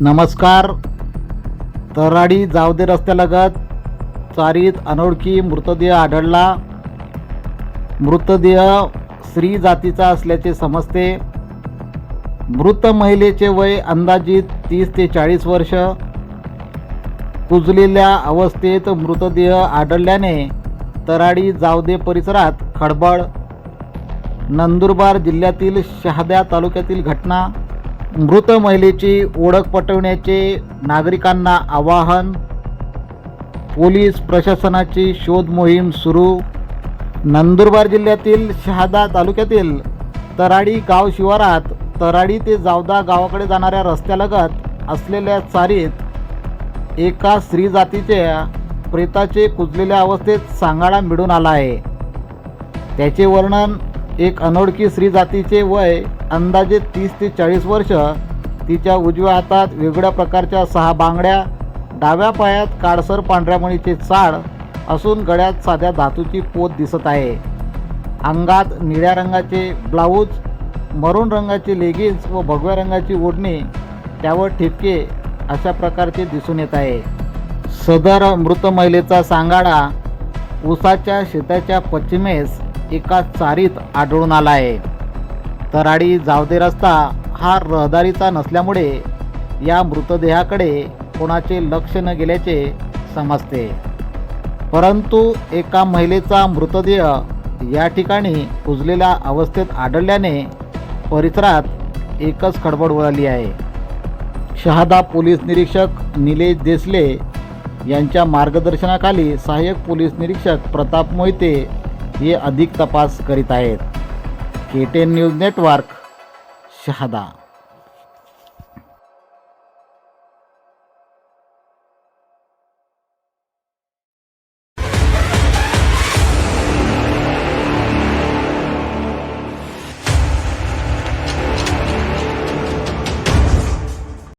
नमस्कार. तराडी जावदे रस्त्यालगत. चारीत अनोळखी मृतदेह आढळला. मृतदेह स्त्री जातीचा असल्याचे समजते. मृत महिलेचे वय अंदाजित तीस ते चाळीस वर्ष. कुजलेल्या अवस्थेत मृतदेह आढळल्याने तराडी जावदे परिसरात खळबळ. नंदुरबार जिल्ह्यातील शहाद्या तालुक्यातील घटना. मृत महिलेची ओळख पटवण्याचे नागरिकांना आवाहन पोलीस प्रशासनाची शोध मोहीम सुरू. नंदुरबार जिल्ह्यातील शहादा तालुक्यातील तराडी गाव शिवारात तराडी ते जावदा गावाकडे जाणाऱ्या रस्त्यालगत असलेल्या चारीत एका स्त्री जातीच्या प्रेताचे कुजलेल्या अवस्थेत सांगाडा मिळून आला आहे. त्याचे वर्णन एक अनोळखी स्त्री जातीचे वय अंदाजे तीस ते चाळीस वर्ष तिच्या उजव्या हातात वेगळ्या प्रकारच्या सहा बांगड्या डाव्या पायात काळसर पांढऱ्या मणीचे चाळ असून गळ्यात साध्या धातूची पोत दिसत आहे. अंगात निळ्या रंगाचे ब्लाऊज मरून रंगाचे लेगिन्स व भगव्या रंगाची ओढणी त्यावर ठिपके अशा प्रकारचे दिसून येत आहे. सदर मृत महिलेचा सांगाडा ऊसाच्या शेताच्या पश्चिमेस एका चारीत आढळून आला आहे. तराडी जावदे रस्ता हा रहदारीचा नसल्यामुळे या मृतदेहाकडे कोणाचे लक्ष न गेल्याचे समजते. परंतु एका महिलेचा मृतदेह या ठिकाणी कुजलेल्या अवस्थेत आढळल्याने परिसरात एकच खडबड उडाली आहे. शहादा पोलीस निरीक्षक निलेश देसले यांच्या मार्गदर्शनाखाली सहाय्यक पोलीस निरीक्षक प्रताप मोहिते हे अधिक तपास करीत आहेत. K ten news network Shahada.